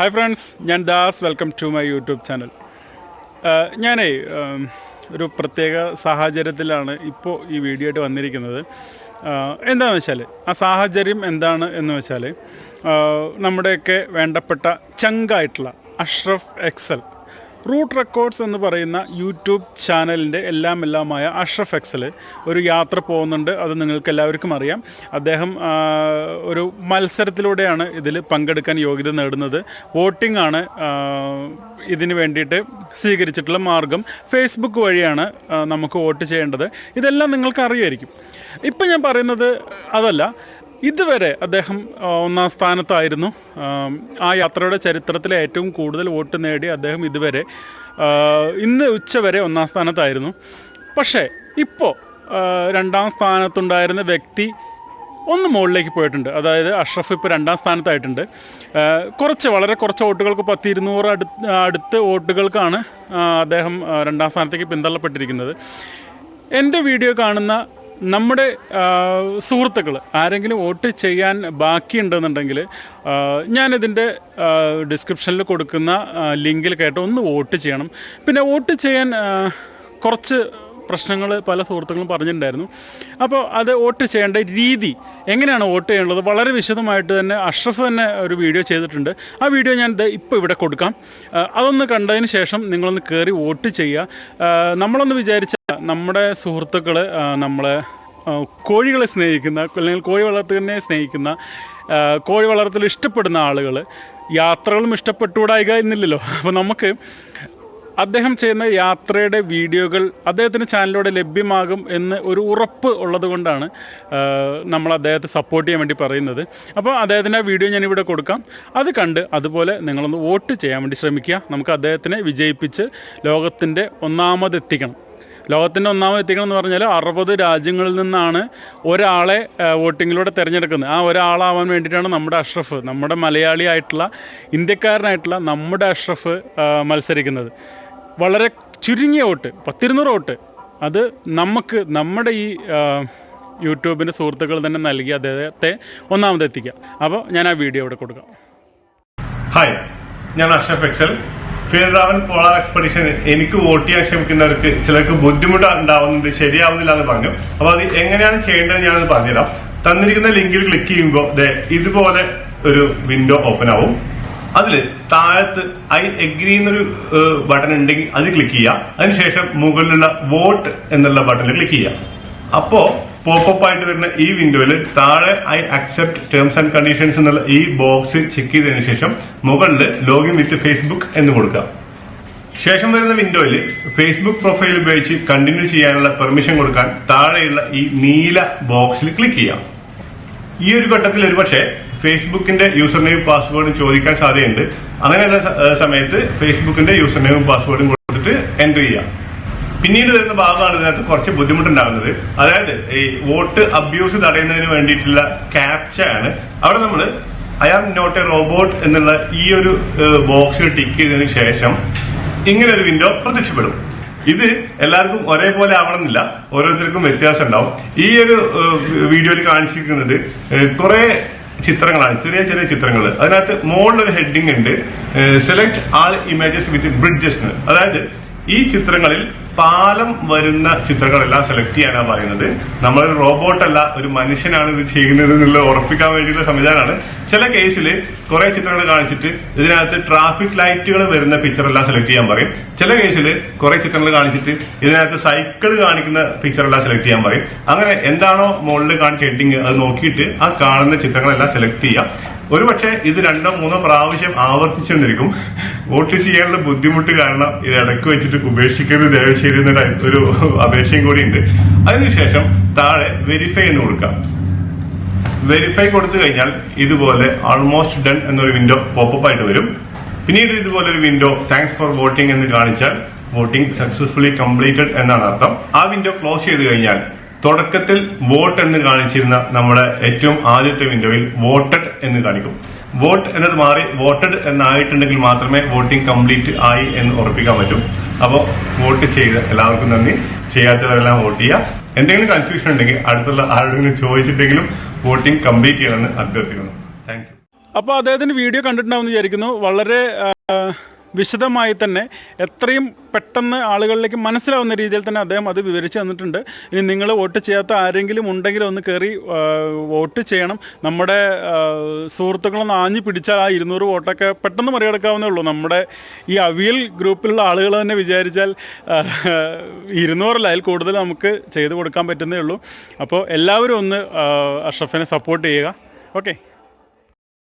Hi friends ഞാൻ Das. Welcome to my YouTube channel ഞാനേ ഒരു പ്രത്യേക സാഹചര്യത്തിലാണ് ഇപ്പോൾ ഈ വീഡിയോ ആയിട്ട് വന്നിരിക്കുന്നത്. എന്താണെന്ന് വെച്ചാൽ ആ സാഹചര്യം എന്താണ് എന്ന് വെച്ചാൽ നമ്മുടെയൊക്കെ വേണ്ടപ്പെട്ട ചങ്കായിട്ടുള്ള അഷ്റഫ് എക്സൽ റൂട്ട് റെക്കോർഡ്സ് എന്ന് പറയുന്ന യൂട്യൂബ് ചാനലിന്റെ എല്ലാം എല്ലാമായ അഷ്റഫ് എക്സൽ ഒരു യാത്ര പോകുന്നുണ്ട്. അത് നിങ്ങൾക്ക് എല്ലാവർക്കും അറിയാം. അദ്ദേഹം ഒരു മത്സരത്തിലൂടെയാണ് ഇതിൽ പങ്കെടുക്കാൻ യോഗ്യത നേടുന്നത്. വോട്ടിംഗ് ആണ് ഇതിനു വേണ്ടിയിട്ട് സ്വീകരിച്ചിട്ടുള്ള മാർഗം. ഫേസ്ബുക്ക് വഴിയാണ് നമുക്ക് വോട്ട് ചെയ്യേണ്ടത്. ഇതെല്ലാം നിങ്ങൾക്ക് അറിയായിരിക്കും ഇപ്പം ഞാൻ പറയുന്നത് അതല്ല. ഇതുവരെ അദ്ദേഹം ഒന്നാം സ്ഥാനത്തായിരുന്നു. ആ യാത്രയുടെ ചരിത്രത്തിലെ ഏറ്റവും കൂടുതൽ വോട്ട് നേടി അദ്ദേഹം ഇതുവരെ ഇന്ന് ഉച്ചവരെ ഒന്നാം സ്ഥാനത്തായിരുന്നു. പക്ഷേ ഇപ്പോൾ രണ്ടാം സ്ഥാനത്തുണ്ടായിരുന്ന വ്യക്തി ഒന്ന് മുകളിലേക്ക് പോയിട്ടുണ്ട്. അതായത് അഷ്റഫ് ഇപ്പോൾ രണ്ടാം സ്ഥാനത്തായിട്ടുണ്ട്. കുറച്ച് വളരെ കുറച്ച് വോട്ടുകൾക്ക് പത്ത് ഇരുന്നൂറ് അടുത്ത് അടുത്ത് വോട്ടുകൾക്കാണ് അദ്ദേഹം രണ്ടാം സ്ഥാനത്തേക്ക് പിന്തള്ളപ്പെട്ടിരിക്കുന്നത്. എന്റെ വീഡിയോ കാണുന്ന നമ്മുടെ സുഹൃത്തുക്കൾ ആരെങ്കിലും വോട്ട് ചെയ്യാൻ ബാക്കിയുണ്ടെന്നുണ്ടെങ്കിൽ ഞാനിതിന്റെ ഡിസ്ക്രിപ്ഷനിൽ കൊടുക്കുന്ന ലിങ്കിൽ കേട്ട് ഒന്ന് വോട്ട് ചെയ്യണം. പിന്നെ വോട്ട് ചെയ്യാൻ കുറച്ച് പ്രശ്നങ്ങൾ പല സുഹൃത്തുക്കളും പറഞ്ഞിട്ടുണ്ടായിരുന്നു. അപ്പോൾ അത് വോട്ട് ചെയ്യേണ്ട രീതി എങ്ങനെയാണ് വോട്ട് ചെയ്യേണ്ടത്? വളരെ വിശദമായിട്ട് തന്നെ അഷ്റഫ് തന്നെ ഒരു വീഡിയോ ചെയ്തിട്ടുണ്ട്. ആ വീഡിയോ ഞാൻ ഇപ്പോൾ ഇവിടെ കൊടുക്കാം. അതൊന്ന് കണ്ടതിന് ശേഷം നിങ്ങളൊന്ന് കയറി വോട്ട് ചെയ്യുക. നമ്മളൊന്ന് വിചാരിച്ച നമ്മുടെ സുഹൃത്തുക്കൾ നമ്മളെ കോഴികളെ സ്നേഹിക്കുന്ന അല്ലെങ്കിൽ കോഴി വളർത്തുന്നതിനെ സ്നേഹിക്കുന്ന കോഴി വളർത്തൽ ഇഷ്ടപ്പെടുന്ന ആളുകൾ യാത്രകളും ഇഷ്ടപ്പെട്ടുകൂടായിക എന്നില്ലല്ലോ. അപ്പോൾ നമുക്ക് അദ്ദേഹം ചെയ്യുന്ന യാത്രയുടെ വീഡിയോകൾ അദ്ദേഹത്തിന്റെ ചാനലിലൂടെ ലഭ്യമാകും എന്ന് ഒരു ഉറപ്പ് ഉള്ളത് കൊണ്ടാണ് നമ്മൾ അദ്ദേഹത്തെ സപ്പോർട്ട് ചെയ്യാൻ വേണ്ടി പറയുന്നത്. അപ്പോൾ അദ്ദേഹത്തിന്റെ വീഡിയോ ഞാനിവിടെ കൊടുക്കാം. അത് കണ്ട് അതുപോലെ നിങ്ങളൊന്ന് വോട്ട് ചെയ്യാൻ വേണ്ടി ശ്രമിക്കുക. നമുക്ക് അദ്ദേഹത്തിനെ വിജയിപ്പിച്ച് ലോകത്തിന്റെ ഒന്നാമതെത്തിക്കണം ലോകത്തിന്റെ ഒന്നാമത് എത്തിക്കണം എന്ന് പറഞ്ഞാൽ അറുപത് രാജ്യങ്ങളിൽ നിന്നാണ് ഒരാളെ വോട്ടിങ്ങിലൂടെ തിരഞ്ഞെടുക്കുന്നത്. ആ ഒരാളാവാൻ വേണ്ടിയിട്ടാണ് നമ്മുടെ അഷ്റഫ് നമ്മുടെ മലയാളിയായിട്ടുള്ള ഇന്ത്യക്കാരനായിട്ടുള്ള നമ്മുടെ അഷ്റഫ് മത്സരിക്കുന്നത്. വളരെ ചുരുങ്ങിയ വോട്ട് പത്തിരുന്നൂറ് വോട്ട്. അത് നമുക്ക് നമ്മുടെ ഈ യൂട്യൂബിന്റെ സുഹൃത്തുക്കൾ തന്നെ നൽകി അദ്ദേഹത്തെ ഒന്നാമതെത്തിക്കാം അപ്പോൾ ഞാൻ ആ വീഡിയോ ഇവിടെ കൊടുക്കാം. ഹായ് ഞാൻ Ashraf Excel. Fjallraven polar expedition എനിക്ക് വോട്ട് ചെയ്യാൻ ശ്രമിക്കുന്നവർക്ക് ചിലർക്ക് ബുദ്ധിമുട്ട് ഉണ്ടാവുന്നുണ്ട് ശരിയാവുന്നില്ല എന്ന് പറഞ്ഞു. അപ്പോൾ അത് എങ്ങനെയാണ് ചെയ്യേണ്ടത് ഞാനത് പറഞ്ഞുതരാം. തന്നിരിക്കുന്ന ലിങ്കിൽ ക്ലിക്ക് ചെയ്യുമ്പോൾ ഇതുപോലെ ഒരു വിൻഡോ ഓപ്പൺ ആവും. അതിൽ താഴത്ത് ഐ എഗ്രി എന്നൊരു ബട്ടൺ ഉണ്ടെങ്കിൽ അത് ക്ലിക്ക് ചെയ്യുക. അതിനുശേഷം മുകളിലുള്ള വോട്ട് എന്നുള്ള ബട്ടണിൽ ക്ലിക്ക് ചെയ്യുക. അപ്പോ പോപ്പപ്പ് ആയിട്ട് വരുന്ന ഈ വിൻഡോയിൽ താഴെ I accept terms and conditions എന്നുള്ള ഈ ബോക്സ് ചെക്ക് ചെയ്തതിനു ശേഷം മുകളിൽ ലോഗിൻ വിത്ത് ഫേസ്ബുക്ക് എന്ന് കൊടുക്കുക. ശേഷം വരുന്ന വിൻഡോയിൽ ഫേസ്ബുക്ക് പ്രൊഫൈൽ ഉപയോഗിച്ച് കണ്ടിന്യൂ ചെയ്യാനുള്ള പെർമിഷൻ കൊടുക്കാൻ താഴെയുള്ള ഈ നീല ബോക്സിൽ ക്ലിക്ക് ചെയ്യാം ഈ ഒരു ഘട്ടത്തിൽ ഒരുപക്ഷെ ഫേസ്ബുക്കിന്റെ യൂസർ നെയിം പാസ്വേഡും ചോദിക്കാൻ സാധ്യതയുണ്ട്. അങ്ങനെയുള്ള സമയത്ത് ഫേസ്ബുക്കിന്റെ യൂസർ നെയിം പാസ്വേഡും കൊടുത്തിട്ട് എന്റർ ചെയ്യാം. പിന്നീട് വരുന്ന ഭാഗമാണ് ഇതിനകത്ത് കുറച്ച് ബുദ്ധിമുട്ടുണ്ടാകുന്നത്. അതായത് ഈ വോട്ട് അബ്യൂസ് തടയുന്നതിന് വേണ്ടിയിട്ടുള്ള ക്യാപ്ച ആണ് അവിടെ നമ്മൾ I am not a robot എന്നുള്ള ഈ ഒരു ബോക്സ് ടിക്ക് ചെയ്തതിനു ശേഷം ഇങ്ങനെ ഒരു വിൻഡോ പ്രത്യക്ഷപ്പെടും. ഇത് എല്ലാവർക്കും ഒരേപോലെ ആവണമെന്നില്ല. ഓരോരുത്തർക്കും വ്യത്യാസം ഉണ്ടാവും ഈ ഒരു വീഡിയോയിൽ കാണിച്ചിരിക്കുന്നത് കുറെ ചിത്രങ്ങളാണ്. ചെറിയ ചെറിയ ചിത്രങ്ങൾ അതിനകത്ത് ഒരു ഹെഡിങ് ഉണ്ട്. Select all images with bridges അതായത് ഈ ചിത്രങ്ങളിൽ പാലം വരുന്ന ചിത്രങ്ങളെല്ലാം സെലക്ട് ചെയ്യാനാണ് പറയുന്നത്. നമ്മളൊരു റോബോട്ട് അല്ല ഒരു മനുഷ്യനാണ് ഇത് ചെയ്യുന്നത് എന്നുള്ള ഉറപ്പിക്കാൻ വേണ്ടിയുള്ള സംവിധാനമാണ്. ചില കേസിൽ കുറെ ചിത്രങ്ങൾ കാണിച്ചിട്ട് ഇതിനകത്ത് ട്രാഫിക് ലൈറ്റുകൾ വരുന്ന പിക്ചർ എല്ലാം സെലക്ട് ചെയ്യാൻ പറയും. ചില കേസിൽ കുറെ ചിത്രങ്ങൾ കാണിച്ചിട്ട് ഇതിനകത്ത് സൈക്കിൾ കാണിക്കുന്ന പിക്ചർ എല്ലാം സെലക്ട് ചെയ്യാൻ പറയും. അങ്ങനെ എന്താണോ മുകളിൽ കാണിച്ച ഹെഡിങ് അത് നോക്കിയിട്ട് ആ കാണുന്ന ചിത്രങ്ങളെല്ലാം സെലക്ട് ചെയ്യാം. ഒരുപക്ഷെ ഇത് രണ്ടോ മൂന്നോ പ്രാവശ്യം ആവർത്തിച്ചെന്നിരിക്കും വോട്ട് ചെയ്യാനുള്ള ബുദ്ധിമുട്ട് കാരണം ഇത് ഇടയ്ക്ക് വെച്ചിട്ട് ഉപേക്ഷിക്കരുത് ദേവശ്ശേരി എന്നൊരു ഒരു അപേക്ഷയും കൂടി ഉണ്ട് അതിനുശേഷം താഴെ വെരിഫൈ എന്ന് കൊടുക്കാം. വെരിഫൈ കൊടുത്തു കഴിഞ്ഞാൽ ഇതുപോലെ ഓൾമോസ്റ്റ് ഡൺ എന്നൊരു വിൻഡോ പോപ്പപ്പ് ആയിട്ട് വരും. പിന്നീട് ഇതുപോലെ ഒരു വിൻഡോ താങ്ക്സ് ഫോർ വോട്ടിംഗ് എന്ന് കാണിച്ചാൽ വോട്ടിംഗ് സക്സസ്ഫുള്ളി കംപ്ലീറ്റഡ് എന്നാണ് അർത്ഥം. ആ വിൻഡോ ക്ലോസ് ചെയ്ത് കഴിഞ്ഞാൽ തുടക്കത്തിൽ വോട്ട് എന്ന് കാണിച്ചിരുന്ന നമ്മുടെ ഏറ്റവും ആദ്യത്തെ വിൻഡോയിൽ വോട്ടഡ് എന്ന് കാണിക്കും. വോട്ട് എന്നത് മാറി വോട്ടഡ് എന്നായിട്ടുണ്ടെങ്കിൽ മാത്രമേ വോട്ടിംഗ് കംപ്ലീറ്റ് ആയി എന്ന് ഉറപ്പിക്കാൻ പറ്റും. അപ്പോൾ വോട്ട് ചെയ്ത് എല്ലാവർക്കും നന്ദി. ചെയ്യാത്തവരെല്ലാം വോട്ട് ചെയ്യുക എന്തെങ്കിലും കൺഫ്യൂഷൻ ഉണ്ടെങ്കിൽ അടുത്തുള്ള ആരോടെങ്കിലും ചോദിച്ചിട്ടെങ്കിലും വോട്ടിംഗ് കംപ്ലീറ്റ് ചെയ്യണമെന്ന് അഭ്യർത്ഥിക്കുന്നു. താങ്ക് യു അപ്പോൾ അദ്ദേഹത്തിന്റെ വീഡിയോ കണ്ടിട്ടുണ്ടാവും വിചാരിക്കുന്നു. വളരെ വിശദമായി തന്നെ എത്രയും പെട്ടെന്ന് ആളുകളിലേക്ക് മനസ്സിലാവുന്ന രീതിയിൽ തന്നെ അദ്ദേഹം അത് വിവരിച്ചു തന്നിട്ടുണ്ട്. ഇനി നിങ്ങൾ വോട്ട് ചെയ്യാത്ത ആരെങ്കിലും ഉണ്ടെങ്കിൽ ഒന്ന് കയറി വോട്ട് ചെയ്യണം. നമ്മുടെ സുഹൃത്തുക്കളൊന്ന് ആഞ്ഞു പിടിച്ചാൽ ആ ഇരുന്നൂറ് വോട്ടൊക്കെ പെട്ടെന്ന് മറികടക്കാവുന്നേ ഉള്ളൂ. നമ്മുടെ ഈ അവിയൽ ഗ്രൂപ്പിലുള്ള ആളുകൾ തന്നെ വിചാരിച്ചാൽ ഇരുന്നൂറല്ല അതിൽ കൂടുതൽ നമുക്ക് ചെയ്തു കൊടുക്കാൻ പറ്റുന്നേ ഉള്ളൂ. അപ്പോൾ എല്ലാവരും ഒന്ന് അഷ്റഫിനെ സപ്പോർട്ട് ചെയ്യുക. ഓക്കെ